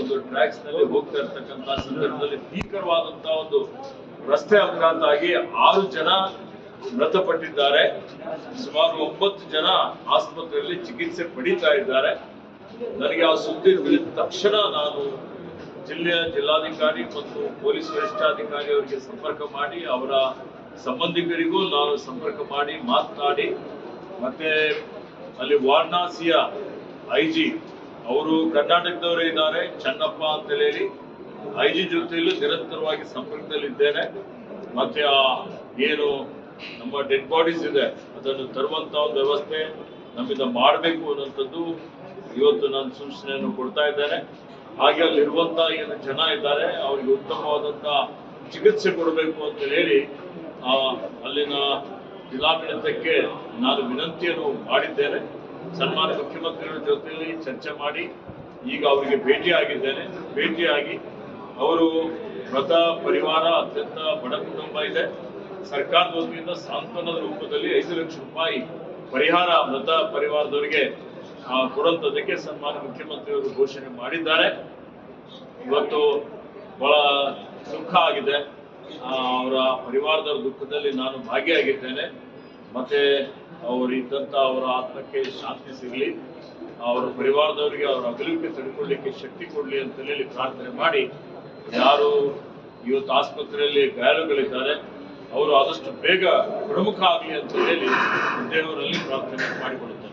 ಒಂದು ಟ್ರ್ಯಾಕ್ಸ್ನಲ್ಲಿ ಹೋಗ್ತಾ ಇರ್ತಕ್ಕಂತ ಸಂದರ್ಭದಲ್ಲಿ ಭೀಕರವಾದಂತ ಒಂದು ರಸ್ತೆ ಅಪಘಾತ ಆಗಿ ಆರು ಜನ ಮೃತಪಟ್ಟಿದ್ದಾರೆ. ಸುಮಾರು ಒಂಬತ್ತು ಜನ ಆಸ್ಪತ್ರೆಯಲ್ಲಿ ಚಿಕಿತ್ಸೆ ಪಡೀತಾ ಇದ್ದಾರೆ. ನನಗೆ ಆ ಸುದ್ದಿ ತಿಳಿದ ತಕ್ಷಣ ನಾನು ಜಿಲ್ಲೆಯ ಜಿಲ್ಲಾಧಿಕಾರಿ ಮತ್ತು ಪೊಲೀಸ್ ವರಿಷ್ಠಾಧಿಕಾರಿ ಅವರಿಗೆ ಸಂಪರ್ಕ ಮಾಡಿ, ಅವರ ಸಂಬಂಧಿಕರಿಗೂ ನಾನು ಸಂಪರ್ಕ ಮಾಡಿ, ಮಾತನಾಡಿ, ಮತ್ತೆ ಅಲ್ಲಿ ವಾರಣಾಸಿಯ ಐ ಜಿ ಅವರು ಕರ್ನಾಟಕದವರೇ ಇದ್ದಾರೆ. ಚನ್ನಪ್ಪ ಅಂತ ಹೇಳಿ ಐ ಜಿ ಜೊತೆಯಲ್ಲೂ ನಿರಂತರವಾಗಿ ಸಂಪರ್ಕದಲ್ಲಿದ್ದೇನೆ. ಮತ್ತೆ ಆ ಏನು ನಮ್ಮ ಡೆಡ್ ಬಾಡೀಸ್ ಇದೆ, ಅದನ್ನು ತರುವಂತ ಒಂದು ವ್ಯವಸ್ಥೆ ನಮ್ಮಿಂದ ಮಾಡಬೇಕು ಅನ್ನೋಂಥದ್ದು ಇವತ್ತು ನಾನು ಸೂಚನೆಯನ್ನು ಕೊಡ್ತಾ ಇದ್ದೇನೆ. ಹಾಗೆ ಅಲ್ಲಿರುವಂತ ಏನು ಜನ ಇದ್ದಾರೆ, ಅವರಿಗೆ ಉತ್ತಮವಾದಂತ ಚಿಕಿತ್ಸೆ ಕೊಡಬೇಕು ಅಂತ ಹೇಳಿ ಅಲ್ಲಿನ ಜಿಲ್ಲಾಡಳಿತಕ್ಕೆ ನಾನು ವಿನಂತಿಯನ್ನು ಮಾಡಿದ್ದೇನೆ. ಸನ್ಮಾನ್ಯ ಮುಖ್ಯಮಂತ್ರಿಗಳ ಜೊತೆಯಲ್ಲಿ ಚರ್ಚೆ ಮಾಡಿ ಈಗ ಅವರಿಗೆ ಭೇಟಿಯಾಗಿದ್ದೇನೆ. ಭೇಟಿಯಾಗಿ ಅವರು ಮೃತ ಪರಿವಾರ ಅತ್ಯಂತ ಬಡ ಕುಟುಂಬ ಇದೆ. ಸರ್ಕಾರದ ವತಿಯಿಂದ ಸಾಂತ್ವನದ ರೂಪದಲ್ಲಿ ಐದು ಲಕ್ಷ ರೂಪಾಯಿ ಪರಿಹಾರ ಮೃತ ಪರಿವಾರದವರಿಗೆ ಕೊಡುವಂಥದ್ದಕ್ಕೆ ಸನ್ಮಾನ್ಯ ಮುಖ್ಯಮಂತ್ರಿಯವರು ಘೋಷಣೆ ಮಾಡಿದ್ದಾರೆ. ಇವತ್ತು ಬಹಳ ಸುಖ ಆಗಿದೆ. ಅವರ ಪರಿವಾರದವರ ದುಃಖದಲ್ಲಿ ನಾನು ಭಾಗಿಯಾಗಿದ್ದೇನೆ. ಮತ್ತೆ ಅವರು ಇದ್ದಂತ ಅವರ ಆತ್ಮಕ್ಕೆ ಶಾಂತಿ ಸಿಗಲಿ, ಅವರ ಪರಿವಾರದವರಿಗೆ ಅವರ ಅಗಲಿಕೆ ತಡ್ಕೊಳ್ಳಿಕ್ಕೆ ಶಕ್ತಿ ಕೊಡಲಿ ಅಂತ ಹೇಳಿ ಪ್ರಾರ್ಥನೆ ಮಾಡಿ. ಯಾರು ಇವತ್ತು ಆಸ್ಪತ್ರೆಯಲ್ಲಿ ಗಾಯಾಳುಗಳಿದ್ದಾರೆ, ಅವರು ಆದಷ್ಟು ಬೇಗ ಪ್ರಮುಖ ಆಗಲಿ ಅಂತ ಹೇಳಿ ದೇವರಲ್ಲಿ ಪ್ರಾರ್ಥನೆ ಮಾಡಿಕೊಳ್ಳುತ್ತೇನೆ.